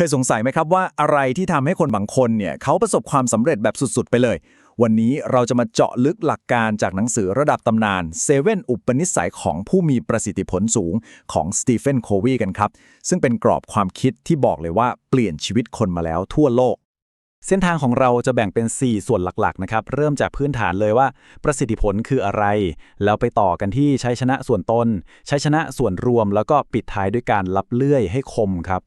เคยสงสัยไหมครับว่าอะไรที่ทำให้คนบางคนเนี่ยเขาประสบความสำเร็จแบบสุดๆ ไปเลย วันนี้เราจะมาเจาะลึกหลักการจากหนังสือระดับตำนาน7อุปนิสัยของผู้มีประสิทธิผลสูงของสตีเฟนโควีกันครับ ซึ่งเป็นกรอบความคิดที่บอกเลยว่าเปลี่ยนชีวิตคนมาแล้วทั่วโลกเส้นทางของเราจะแบ่งเป็น 4 ส่วนหลักๆ นะครับ เริ่มจากพื้นฐานเลยว่า ประสิทธิผลคืออะไร แล้วไปต่อกันที่ใช้ชนะส่วนตน ใช้ชนะส่วนรวม แล้วก็ปิดท้ายด้วยการลับเลื่อยให้คมครับ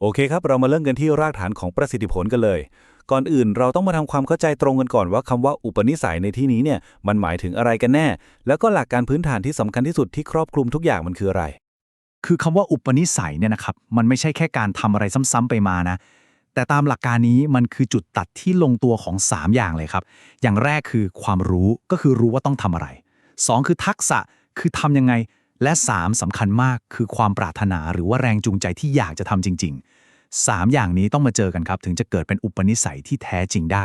โอเคครับ เรามาเริ่มกันที่รากฐานของประสิทธิผลกันเลย ก่อนอื่นเราต้องมาทำความเข้าใจตรงกันก่อนว่าคำว่าอุปนิสัยในที่นี้เนี่ยมันหมายถึงอะไรกันแน่ แล้วก็หลักการพื้นฐานที่สำคัญที่สุดที่ครอบคลุมทุกอย่างมันคืออะไร คือคำว่าอุปนิสัยเนี่ยนะครับมันไม่ใช่แค่การทำอะไรซ้ำๆไปมานะ แต่ตามหลักการนี้มันคือจุดตัดที่ลงตัวของ 3 อย่างเลยครับ อย่างแรกคือความรู้ก็คือรู้ว่าต้องทำอะไร 2 คือทักษะคือทำยังไง และ 3สำคัญมากคือความปรารถนาหรือว่าแรงจูงใจที่อยากจะทำจริง ๆ 3 อย่างนี้ต้องมาเจอกันครับ ถึงจะเกิดเป็นอุปนิสัยที่แท้จริงได้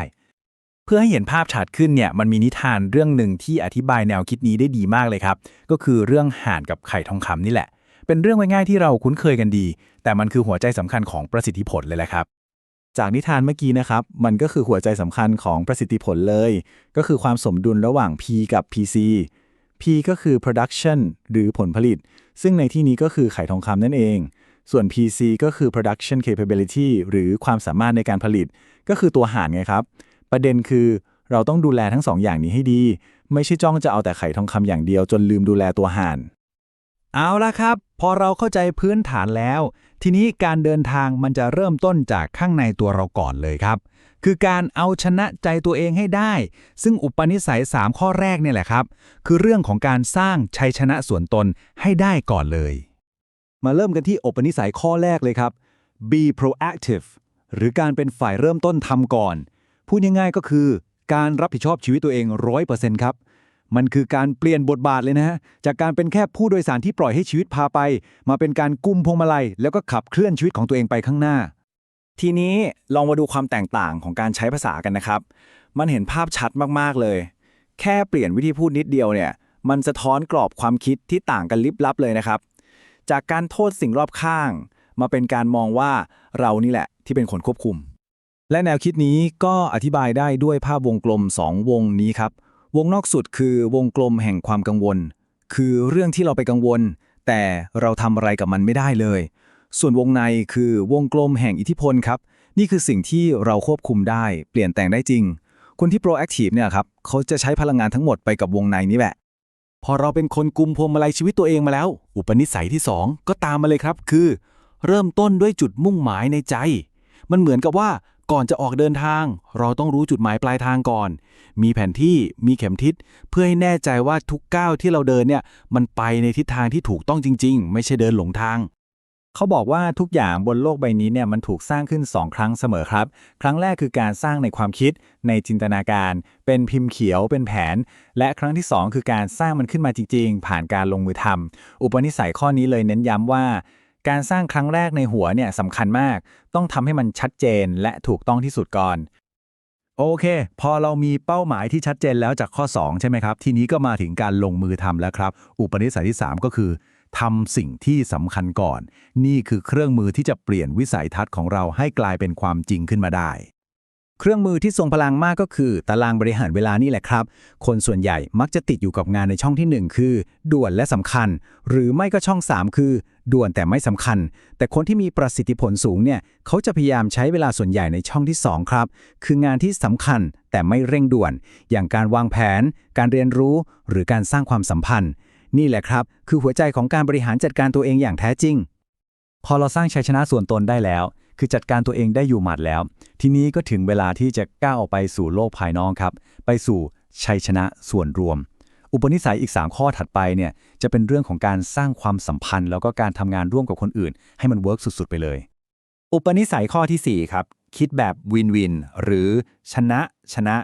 เพื่อให้เห็นภาพชัดขึ้นเนี่ยมันมีนิทานเรื่องหนึ่งที่อธิบายแนวคิดนี้ได้ดีมากเลยครับ ก็คือเรื่องห่านกับไข่ทองคำนี่แหละ เป็นเรื่องง่ายๆที่เราคุ้นเคยกันดี แต่มันคือหัวใจสำคัญของประสิทธิผลเลยแหละครับจากนิทานเมื่อกี้นะครับ มันก็คือหัวใจสำคัญของประสิทธิผลเลย ก็คือความสมดุลระหว่าง P กับ PC P ก็คือ production หรือผลผลิต ซึ่งในที่นี้ก็คือไข่ทองคำนั่นเอง ส่วน PC ก็คือ production capability หรือความสามารถในการผลิต ก็คือตัวหารไงครับ ประเด็นคือเราต้องดูแลทั้งสองอย่างนี้ให้ดี ไม่ใช่จ้องจะเอาแต่ไข่ทองคำอย่างเดียวจนลืมดูแลตัวหาร เอาละครับ พอเราเข้าใจพื้นฐานแล้ว ทีนี้การเดินทางมันจะเริ่มต้นจากข้างในตัวเราก่อนเลยครับ คือการเอาชนะใจตัวเองให้ได้ ซึ่งอุปนิสัย 3 ข้อแรกเนี่ยแหละครับ คือเรื่องของการสร้างชัยชนะส่วนตนให้ได้ก่อนเลย มาเริ่มกันที่อุปนิสัยข้อแรกเลยครับ be proactive หรือการเป็นฝ่ายเริ่มต้นทำก่อน พูดง่ายๆก็คือ การรับผิดชอบชีวิตตัวเอง100%ครับมันคือการเปลี่ยนบทบาทเลยนะฮะ จากการเป็นแค่ผู้โดยสารที่ปล่อยให้ชีวิตพาไป มาเป็นการกุมพวงมาลัย แล้วก็ขับเคลื่อนชีวิตของตัวเองไปข้างหน้า ทีนี้ลองมาดูความแตกต่างของการใช้ภาษากันนะครับ มันเห็นภาพชัดมากๆเลย แค่เปลี่ยนวิธีพูดนิดเดียวเนี่ย มันสะท้อนกรอบความคิดที่ต่างกันลิบลับเลยนะครับ จากการโทษสิ่งรอบข้าง มาเป็นการมองว่าเรานี่แหละที่เป็นคนควบคุม และแนวคิดนี้ก็อธิบายได้ด้วยภาพวงกลม 2 วงนี้ครับ วงนอกสุดคือวงกลมแห่งความกังวล คือเรื่องที่เราไปกังวล แต่เราทำอะไรกับมันไม่ได้เลย ส่วนวงในคือวงกลมแห่งอิทธิพลครับ นี่คือสิ่งที่เราควบคุมได้ เปลี่ยนแต่งได้จริง คนที่ proactive เนี่ยครับเขาจะใช้พลังงานทั้งหมดไปกับวงในนี้แหละ พอเราเป็นคนกุมพวงมาลัยชีวิตตัวเองมาแล้ว อุปนิสัยที่ 2 ก็ตามมาเลยครับ คือ เริ่มต้นด้วยจุดมุ่งหมายในใจ มันเหมือนกับว่าก่อนจะออกเดินทาง เราต้องรู้จุดหมายปลายทางก่อน มีแผนที่มีเข็มทิศ เพื่อให้แน่ใจว่าทุกก้าวที่เราเดินเนี่ย มันไปในทิศทางที่ถูกต้องจริง ๆ ไม่ใช่เดินหลงทาง เขาบอกว่าทุกอย่างบนโลกใบนี้เนี่ยมันถูกสร้างขึ้น 2 ครั้งเสมอครับ ครั้งแรกคือการสร้างในความคิด ในจินตนาการ เป็นพิมพ์เขียวเป็นแผน และครั้งที่ 2 คือการสร้างมันขึ้นมาจริง ๆ ผ่านการลงมือทำอุปนิสัยข้อนี้เลยเน้นย้ำว่า การสร้างครั้งแรกในหัวเนี่ยสำคัญมาก ต้องทำให้มันชัดเจนและถูกต้องที่สุดก่อนโอเค พอเรามีเป้าหมายที่ชัดเจนแล้วจากข้อ 2 ใช่ไหมครับ ทีนี้ก็มาถึงการลงมือทำแล้วครับ อุปนิสัยที่ 3 ก็คือ ทำสิ่งที่สำคัญก่อน นี่คือเครื่องมือที่จะเปลี่ยนวิสัยทัศน์ของเราให้กลายเป็นความจริงขึ้นมาได้ เครื่องมือที่ทรงพลังมากก็คือ ตารางบริหารเวลานี่แหละครับ คนส่วนใหญ่มักจะติดอยู่กับงานในช่องทีหนึ่1 คือ ด่วนและสำคัญ หรือไม่ก็ช่อง 3 คือ ด่วนแต่ไม่สำคัญ แต่คนที่มีประสิทธิผลสูงเนี่ยเขาจะพยายามใช้เวลาส่วนใหญ่ในช่องที่ 2 ครับ คืองานที่สำคัญแต่ไม่เร่งด่วน อย่างการวางแผน การเรียนรู้ หรือการสร้างความสัมพันธ์ นี่แหละครับ คือหัวใจของการบริหารจัดการตัวเองอย่างแท้จริง พอเราสร้างชัยชนะส่วนตนได้แล้ว คือจัดการตัวเองได้อยู่หมัดแล้ว ทีนี้ก็ถึงเวลาที่จะก้าวออกไปสู่โลกภายนอกครับ ไปสู่ชัยชนะส่วนรวม อุปนิสัยอีก 3 ข้อถัดไปเนี่ยจะเป็นเรื่องของการสร้างความสัมพันธ์ แล้วก็การทำงานร่วมกับคนอื่น ให้มันเวิร์กสุดๆ ไปเลย อุปนิสัยข้อทีสี่4ครับคิดแบบวินวินหรือชนะชนะ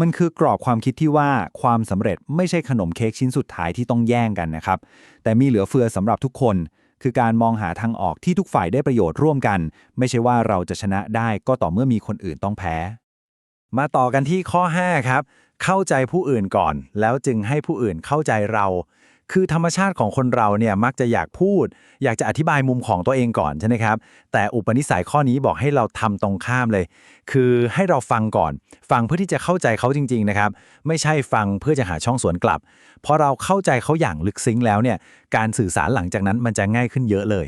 มันคือกรอบความคิดที่ว่าความสำเร็จไม่ใช่ขนมเค้กชิ้นสุดท้ายที่ต้องแย่งกันนะครับ แต่มีเหลือเฟือสำหรับทุกคน คือการมองหาทางออกที่ทุกฝ่ายได้ประโยชน์ร่วมกัน ไม่ใช่ว่าเราจะชนะได้ก็ต่อเมื่อมีคนอื่นต้องแพ้ มาต่อกันที่ข้อ 5 ครับ เข้าใจผู้อื่นก่อน แล้วจึงให้ผู้อื่นเข้าใจเรา คือธรรมชาติของคนเราเนี่ยมักจะอยากพูด อยากจะอธิบายมุมของตัวเองก่อนใช่ไหมครับ แต่อุปนิสัยข้อนี้บอกให้เราทำตรงข้ามเลย คือให้เราฟังก่อน ฟังเพื่อที่จะเข้าใจเขาจริง ๆนะครับ ไม่ใช่ฟังเพื่อจะหาช่องสวนกลับพอเราเข้าใจเขาอย่างลึกซึ้งแล้วเนี่ยการสื่อสารหลังจากนั้นมันจะง่ายขึ้นเยอะเลย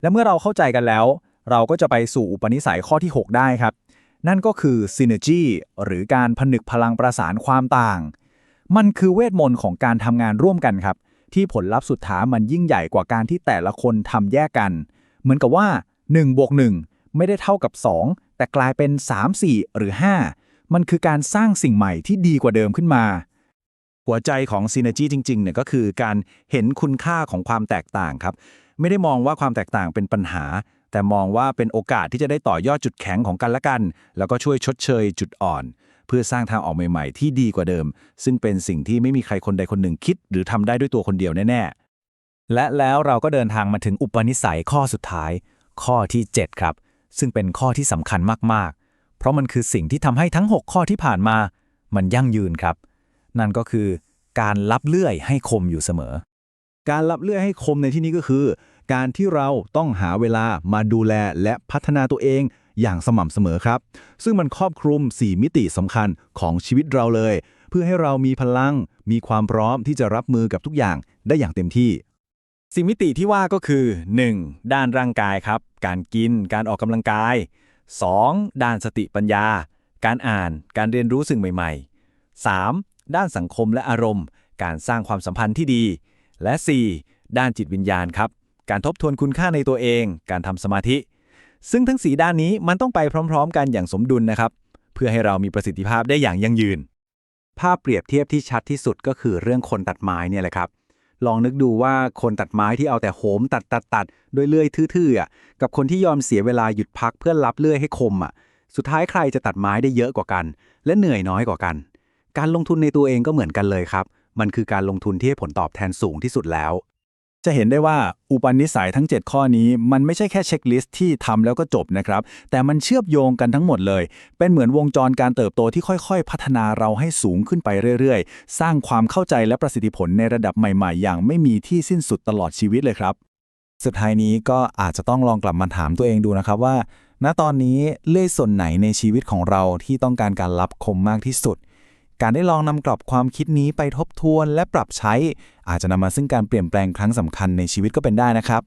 และเมื่อเราเข้าใจกันแล้ว เราก็จะไปสู่อุปนิสัยข้อที่ 6 ได้ครับ นั่นก็คือ synergy หรือการผนึกพลังประสานความต่างมันคือเวทมนต์ของการทำงานร่วมกันครับ ที่ผลลัพธ์สุดท้ายมันยิ่งใหญ่กว่าการที่แต่ละคนทำแยกกัน เหมือนกับว่า1บวก1ไม่ได้เท่ากับ 2 แต่กลายเป็น 3 4 หรือ 5 มันคือการสร้างสิ่งใหม่ที่ดีกว่าเดิมขึ้นมา หัวใจของ Synergy จริงๆเนี่ยก็คือการเห็นคุณค่าของความแตกต่างครับ ไม่ได้มองว่าความแตกต่างเป็นปัญหา แต่มองว่าเป็นโอกาสที่จะได้ต่อยอดจุดแข็งของกันและกัน แล้วก็ช่วยชดเชยจุดอ่อน เพื่อสร้างทางออกใหม่ๆ ที่ดีกว่าเดิม ซึ่งเป็นสิ่งที่ไม่มีใครคนใดคนหนึ่งคิด หรือทำได้ด้วยตัวคนเดียวแน่ๆ และแล้วเราก็เดินทางมาถึงอุปนิสัยข้อสุดท้าย ข้อที่ 7 ครับ ซึ่งเป็นข้อที่สำคัญมากๆ เพราะมันคือสิ่งที่ทำให้ทั้ง 6 ข้อที่ผ่านมา มันยั่งยืนครับ นั่นก็คือ การรับเลื่อยให้คมอยู่เสมอ การรับเลื่อยให้คมในที่นี้ก็คือ การที่เราต้องหาเวลามาดูแลและพัฒนาตัวเอง อย่างสม่ำเสมอครับ ซึ่งมันครอบคลุม 4 มิติสำคัญของชีวิตเราเลย เพื่อให้เรามีพลัง มีความพร้อมที่จะรับมือกับทุกอย่างได้อย่างเต็มที่สิ่งมิติที่ว่าก็คือ 1. ด้านร่างกายครับ การกิน การออกกำลังกาย 2. ด้านสติปัญญา การอ่าน การเรียนรู้สิ่งใหม่ ๆ 3. ด้านสังคมและอารมณ์ การสร้างความสัมพันธ์ที่ดี และ 4. ด้านจิตวิญญาณครับ การทบทวนคุณค่าในตัวเอง การทำสมาธิ ซึ่งทั้งสีด้านนี้มันต้องไปพร้อม ๆ กันอย่างสมดุลนะครับ เพื่อให้เรามีประสิทธิภาพได้อย่างยั่งยืน ภาพเปรียบเทียบที่ชัดที่สุดก็คือเรื่องคนตัดไม้เนี่ยแหละครับ ลองนึกดูว่าคนตัดไม้ที่เอาแต่โหมตัดตัดตัดด้วยเลื่อยทื่อๆกับคนที่ยอมเสียเวลาหยุดพักเพื่อรับเลื่อยให้คมอะ สุดท้ายใครจะตัดไม้ได้เยอะกว่ากัน และเหนื่อยน้อยกว่ากัน การลงทุนในตัวเองก็เหมือนกันเลยครับ มันคือการลงทุนที่ให้ผลตอบแทนสูงที่สุดแล้ว จะเห็นได้ว่าอุปนิสัยทั้ง 7 ข้อนี้ มันไม่ใช่แค่เช็คลิสต์ที่ทำแล้วก็จบนะครับ แต่มันเชื่อมโยงกันทั้งหมดเลย เป็นเหมือนวงจรการเติบโตที่ค่อยๆ พัฒนาเราให้สูงขึ้นไปเรื่อยๆ สร้างความเข้าใจและประสิทธิผลในระดับใหม่ๆ อย่างไม่มีที่สิ้นสุดตลอดชีวิตเลยครับ สุดท้ายนี้ก็อาจจะต้องลองกลับมาถามตัวเองดูนะครับว่า ณตอนนี้เลื่อยส่วนไหนในชีวิตของเราที่ต้องการการรับคมมากที่สุด การได้ลองนำกรอบความคิดนี้ไปทบทวนและปรับใช้ อาจจะนำมาซึ่งการเปลี่ยนแปลงครั้งสำคัญในชีวิตก็เป็นได้นะครับ